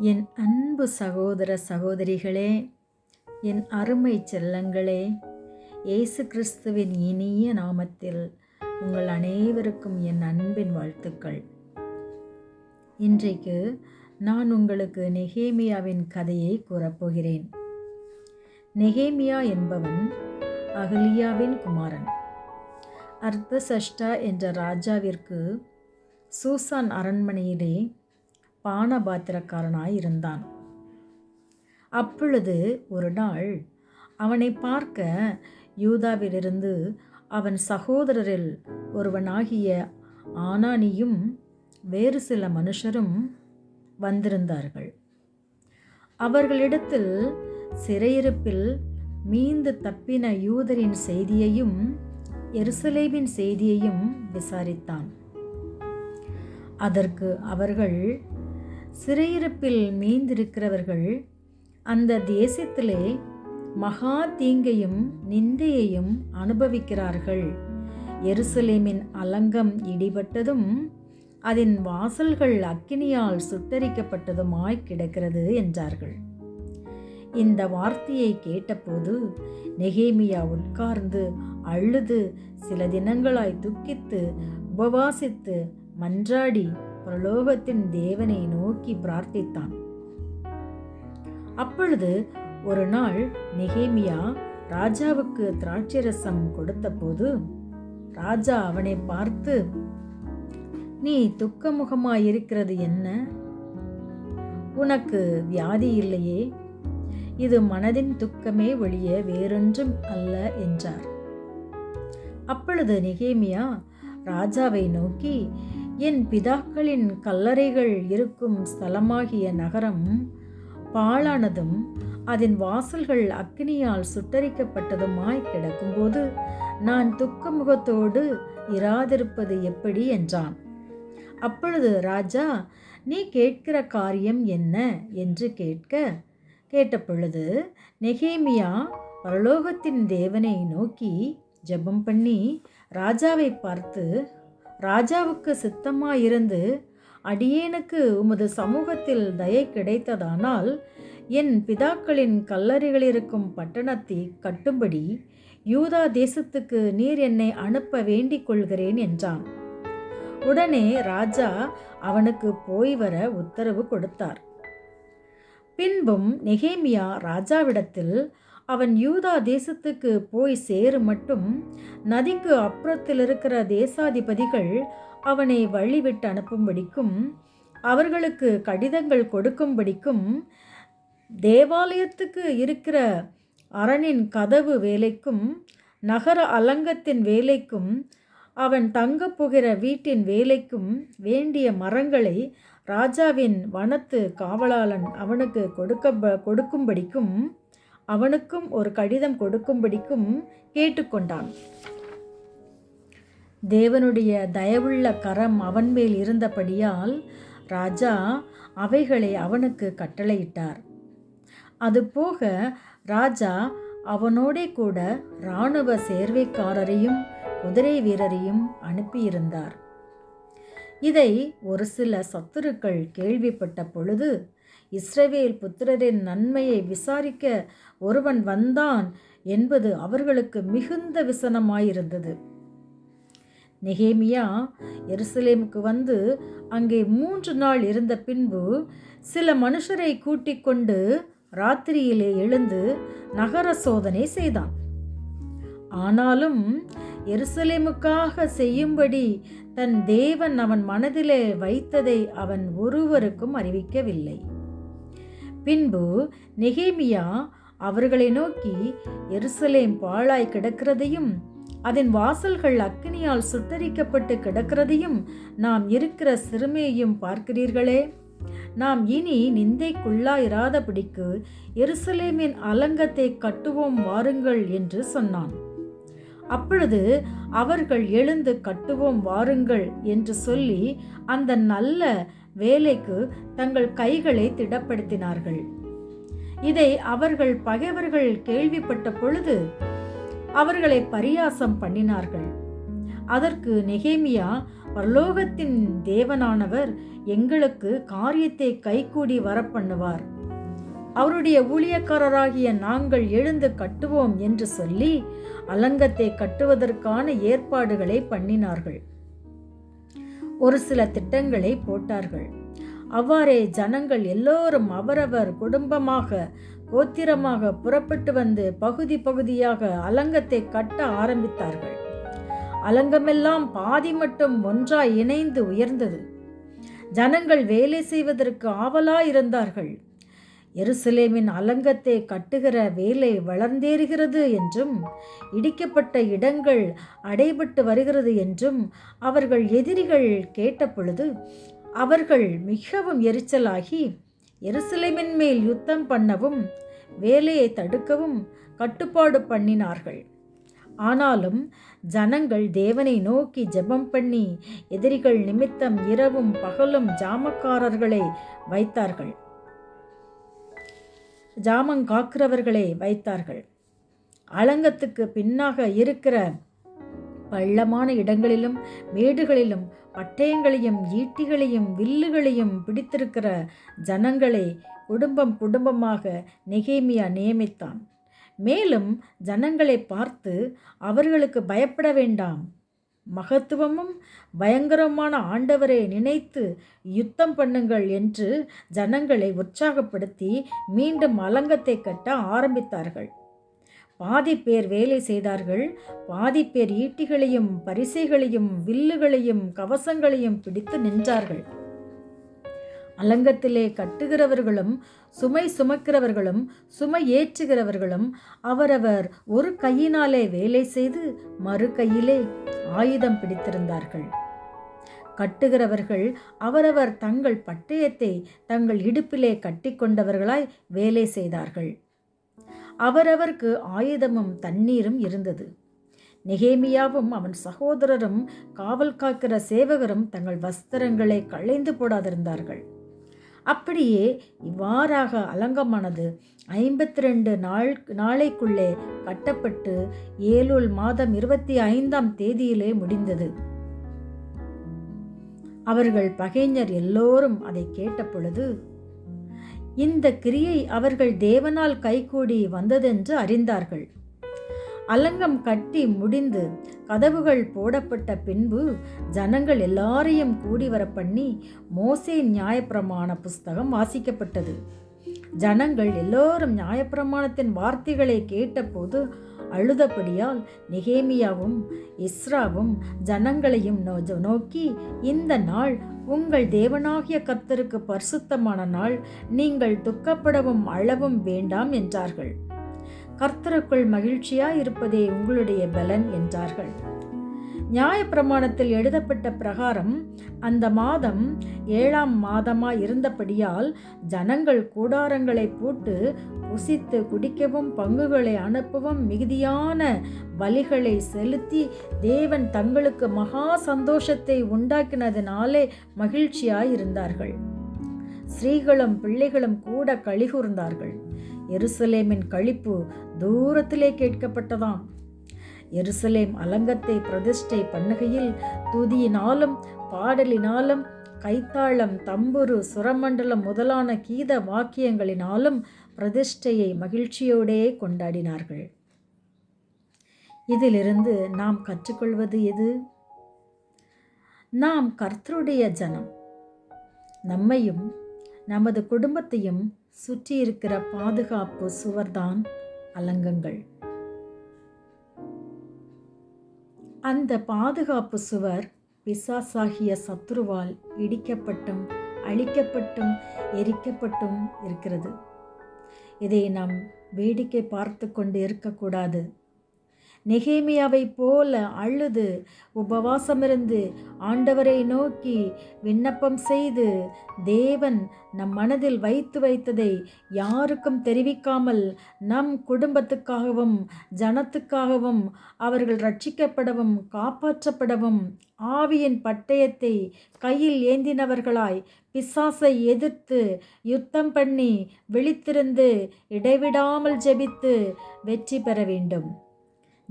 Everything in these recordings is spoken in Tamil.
என் அன்பு சகோதர சகோதரிகளே என் அருமை செல்லங்களே இயேசு கிறிஸ்துவின் இனிய நாமத்தில் உங்கள் அனைவருக்கும் என் அன்பின் வாழ்த்துக்கள். இன்றைக்கு நான் உங்களுக்கு நெகேமியாவின் கதையை கூறப்போகிறேன். நெகேமியா என்பவன் அகலியாவின் குமாரன். அர்த்தசஷ்டா என்ற ராஜாவிற்கு சூசான் அரண்மனையிலே பானபாத்திரக்காரனாய் இருந்தான் அப்பொழுது ஒரு நாள் அவனை பார்க்க யூதாவிலிருந்து அவன் சகோதரரில் ஒருவனாகிய ஆனானியும் வேறு சில மனுஷரும் வந்திருந்தார்கள். அவர்களிடத்தில் சிறையிருப்பில் மீந்து தப்பின யூதரின் செய்தியையும் எருசலேமின் செய்தியையும் விசாரித்தான். அதற்கு அவர்கள் சிறையிருப்பில் மீந்திருக்கிறவர்கள் அந்த தேசத்திலே மகா தீங்கையும் நிந்தையையும் அனுபவிக்கிறார்கள். எருசலேமின் அலங்கம் இடிபட்டதும் அதன் வாசல்கள் அக்கினியால் சுட்டரிக்கப்பட்டதுமாய் கிடக்கிறது என்றார்கள். இந்த வார்த்தையை கேட்டபோது நெகேமியா உட்கார்ந்து அழுது சில தினங்களாய் துக்கித்து உபவாசித்து மன்றாடி பிரலோகத்தின் தேவனை நோக்கி பிரார்த்தித்தான். அப்பொழுது ஒரு நாள் நெகேமியா ராஜாவுக்கு திராட்சரசம் கொடுத்தபோது ராஜா அவனை பார்த்து நீ துக்கமுகமாயிருக்கிறது என்ன? உனக்கு வியாதி இல்லையே? இது மனதின் துக்கமே ஒழிய வேறொன்றும் அல்ல என்றார். அப்பொழுது நெகேமியா ராஜாவை நோக்கி என் பிதாக்களின் கல்லறைகள் இருக்கும் ஸ்தலமாகிய நகரம் பாழானதும் அதன் வாசல்கள் அக்னியால் சுட்டரிக்கப்பட்டதுமாய் கிடக்கும்போது நான் துக்கமுகத்தோடு இராதிருப்பது எப்படி என்றான். அப்பொழுது ராஜா நீ கேட்கிற காரியம் என்ன? என்று கேட்க கேட்டபொழுது நெகேமியா பரலோகத்தின் தேவனை நோக்கி ஜெபம் பண்ணி ராஜாவை பார்த்து ராஜாவுக்கு சித்தமாயிருந்து அடியேனுக்கு உமது சமூகத்தில் தயை கிடைத்ததானால் என் பிதாக்களின் கல்லறைகளிருக்கும் பட்டணத்தை கட்டும்படி யூதா தேசத்துக்கு நீர் என்னை அனுப்ப வேண்டிக் கொள்கிறேன் என்றான். உடனே ராஜா அவனுக்கு போய் வர உத்தரவு கொடுத்தார். பின்பும் நெகேமியா ராஜாவிடத்தில் அவன் யூதா தேசத்துக்கு போய் சேரு மட்டும் நதிக்கு அப்புறத்தில் இருக்கிற தேசாதிபதிகள் அவனை வழிவிட்டு அனுப்பும்படிக்கும் அவர்களுக்கு கடிதங்கள் கொடுக்கும்படிக்கும் தேவாலயத்துக்கு இருக்கிற அரணின் கதவு வேலைக்கும் நகர அலங்கத்தின் வேலைக்கும் அவன் தங்கப் போகிற வீட்டின் வேலைக்கும் வேண்டிய மரங்களை ராஜாவின் வனத்து காவலாளன் அவனுக்கு கொடுக்க கொடுக்கும்படிக்கும் அவனுக்கும் ஒரு கடிதம் கொடுக்கும்படிக்கும் கேட்டுக்கொண்டான். தேவனுடைய தயவுள்ள கரம் அவன் மேல் இருந்தபடியால் ராஜா அவைகளை அவனுக்கு கட்டளையிட்டார். அதுபோக ராஜா அவனோடே கூட இராணுவ சேர்வைக்காரரையும் குதிரை வீரரையும் அனுப்பியிருந்தார். இதை ஒரு சில சத்துருக்கள் கேள்விப்பட்ட பொழுது இஸ்ரவேல் புத்திரரின் நன்மையை விசாரிக்க ஒருவன் வந்தான் என்பது அவர்களுக்கு மிகுந்த விசனமாயிருந்தது. நெகேமியா எருசலேமுக்கு வந்து அங்கே மூன்று நாள் இருந்த பின்பு சில மனுஷரை கூட்டிக் கொண்டு ராத்திரியிலே எழுந்து நகர சோதனை செய்தான். ஆனாலும் எருசலேமுக்காக செய்யும்படி தன் தேவன் அவன் மனதிலே வைத்ததை அவன் ஒருவருக்கும் அறிவிக்கவில்லை. பின்பு நெகேமியா அவர்களை நோக்கி எருசலேம் பாழாய் கிடக்கிறதையும் அதன் வாசல்கள் அக்கினியால் சுட்டரிக்கப்பட்டு கிடக்கிறதையும் நாம் இருக்கிற சிறுமையையும் பார்க்கிறீர்களே. நாம் இனி நிந்தைக்குள்ளாயிராதபடிக்கு எருசலேமின் அலங்கத்தை கட்டுவோம் வாருங்கள் என்று சொன்னான். அப்பொழுது அவர்கள் எழுந்து கட்டுவோம் வாருங்கள் என்று சொல்லி அந்த நல்ல வேலைக்கு தங்கள் கைகளை திடப்படுத்தினார்கள். இதை அவர்கள் பகைவர்கள் கேள்விப்பட்ட பொழுது அவர்களை பரியாசம் பண்ணினார்கள். அதற்கு நெகேமியா பரலோகத்தின் தேவனானவர் எங்களுக்கு காரியத்தை கைகூடி வரப்பண்ணுவார். அவருடைய ஊழியக்காரராகிய நாங்கள் எழுந்து கட்டுவோம் என்று சொல்லி அலங்கத்தை கட்டுவதற்கான ஏற்பாடுகளை பண்ணினார்கள். ஒரு சில திட்டங்களை போட்டார்கள். அவ்வாறே ஜனங்கள் எல்லோரும் அவரவர் குடும்பமாக கோத்திரமாக புறப்பட்டு வந்து பகுதி பகுதியாக அலங்கத்தை கட்ட ஆரம்பித்தார்கள். அலங்கமெல்லாம் பாதி மட்டும் ஒன்றாய் இணைந்து உயர்ந்தது. ஜனங்கள் வேலை செய்வதற்கு ஆவலாயிருந்தார்கள். எருசலேமின் அலங்கத்தை கட்டுகிற வேலை வளர்ந்தேறுகிறது என்றும் இடிக்கப்பட்ட இடங்கள் அடைபட்டு வருகிறது என்றும் அவர்கள் எதிரிகள் கேட்டபொழுது அவர்கள் மிகவும் எரிச்சலாகி எருசலேமின் மேல் யுத்தம் பண்ணவும் வேலையை தடுக்கவும் கட்டுப்பாடு பண்ணினார்கள். ஆனாலும் ஜனங்கள் தேவனை நோக்கி ஜெபம் பண்ணி எதிரிகள் நிமித்தம் இரவும் பகலும் ஜாமக்காரர்களை வைத்தார்கள். ஜாமங்காக்கிறவர்களை வைத்தார்கள். அலங்கத்துக்கு பின்னாக இருக்கிற பள்ளமான இடங்களிலும் மேடுகளிலும் பட்டயங்களையும் ஈட்டிகளையும் வில்லுகளையும் பிடித்திருக்கிற ஜனங்களை குடும்பம் குடும்பமாக நெகேமியா நியமித்தான். மேலும் ஜனங்களை பார்த்து அவர்களுக்கு பயப்பட வேண்டாம். மகத்துவமும் பயங்கரமான ஆண்டவரை நினைத்து யுத்தம் பண்ணுங்கள் என்று ஜனங்களை உற்சாகப்படுத்தி மீண்டும் அலங்கத்தை கட்ட ஆரம்பித்தார்கள். பாதி பேர் வேலை செய்தார்கள் பாதி பேர் ஈட்டிகளையும் பரிசைகளையும் வில்லுகளையும் கவசங்களையும் பிடித்து நின்றார்கள். அலங்கத்திலே கட்டுகிறவர்களும் சுமை சுமக்கிறவர்களும் சுமை ஏற்றுகிறவர்களும் அவரவர் ஒரு கையினாலே வேலை செய்து மறு கையிலே ஆயுதம் பிடித்திருந்தார்கள். கட்டுகிறவர்கள் அவரவர் தங்கள் பட்டயத்தை தங்கள் இடுப்பிலே கட்டிக்கொண்டவர்களாய் வேலை செய்தார்கள். அவரவர்க்கு ஆயுதமும் தண்ணீரும் இருந்தது. நெகேமியாவும் அவன் சகோதரரும் காவல் காக்கிற சேவகரும் தங்கள் வஸ்திரங்களை களைந்து போடாதிருந்தார்கள். அப்படியே இவ்வாறாக அலங்கமானது ஐம்பத்தி ரெண்டு நாள் நாளைக்குள்ளே கட்டப்பட்டு ஏழூல் மாதம் இருபத்தி ஐந்தாம் தேதியிலே முடிந்தது. அவர்கள் பகைஞர் எல்லோரும் அதை கேட்ட பொழுது இந்த கிரியை அவர்கள் தேவனால் கைகூடி வந்ததென்று அறிந்தார்கள். அலங்கம் கட்டி முடிந்து கதவுகள் போடப்பட்ட பின்பு ஜனங்கள் எல்லாரையும் கூடி வர பண்ணி மோசே நியாயப்பிரமாண புஸ்தகம் வாசிக்கப்பட்டது. ஜனங்கள் எல்லோரும் நியாயப்பிரமாணத்தின் வார்த்தைகளை கேட்டபோது அழுதபடியால் நெகேமியாவும் இஸ்ராவும் ஜனங்களையும் நோக்கி இந்த நாள் உங்கள் தேவனாகிய கர்த்தருக்கு பரிசுத்தமான நாள். நீங்கள் துக்கப்படவும் அளவும் வேண்டாம் என்றார்கள். கர்த்தருக்குள் மகிழ்ச்சியாய் இருப்பதே உங்களுடைய பலன் என்றார்கள். நியாயப்பிரமாணத்தில் எழுதப்பட்ட பிரகாரம் அந்த மாதம் ஏழாம் மாதமாய் இருந்தபடியால் ஜனங்கள் கூடாரங்களை போட்டு புசித்து குடிக்கவும் பங்குகளை அனுப்பவும் மிகுதியான பலிகளை செலுத்தி தேவன் தங்களுக்கு மகா சந்தோஷத்தை உண்டாக்கினதினாலே மகிழ்ச்சியாய் இருந்தார்கள் ஸ்ரீகளும் பிள்ளைகளும் கூட கழிகூர்ந்தார்கள். எருசலேமின் கழிப்பு தூரத்திலே கேட்கப்பட்டதாம். எருசலேம் அலங்கத்தை பிரதிஷ்டை பண்ணுகையில் துதியினாலும் பாடலினாலும் கைத்தாளம் தம்புரு சுரமண்டலம் முதலான கீத வாக்கியங்களினாலும் பிரதிஷ்டையை மகிழ்ச்சியோடே கொண்டாடினார்கள். இதிலிருந்து நாம் கற்றுக்கொள்வது எது? நாம் கர்த்தருடைய ஜனம். நம்மையும் நமது குடும்பத்தையும் சுற்றி இருக்கிற பாதுகாப்பு சுவர்தான் அலங்கங்கள். அந்த பாதுகாப்பு சுவர் பிசாசாகிய சத்ருவால் இடிக்கப்பட்டும் அழிக்கப்பட்டும் எரிக்கப்பட்டும் இருக்கிறது. இதை நாம் வேடிக்கை பார்த்து கொண்டு இருக்கக்கூடாது. நெகேமியாவை போல அழுது உபவாசமிருந்து ஆண்டவரை நோக்கி விண்ணப்பம் செய்து தேவன் நம் மனதில் வைத்து வைத்ததை யாருக்கும் தெரிவிக்காமல் நம் குடும்பத்துக்காகவும் ஜனத்துக்காகவும் அவர்கள் ரட்சிக்கப்படவும் காப்பாற்றப்படவும் ஆவியின் பட்டயத்தை கையில் ஏந்தினவர்களாய் பிசாசை எதிர்த்து யுத்தம் பண்ணி விழித்திருந்து இடைவிடாமல் ஜெபித்து வெற்றி பெற வேண்டும்.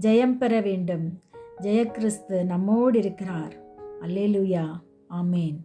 ஜெயம் பெற வேண்டும். ஜெயக்கிறிஸ்து நம்மோடு இருக்கிறார். அல்லேலுயா. ஆமேன்.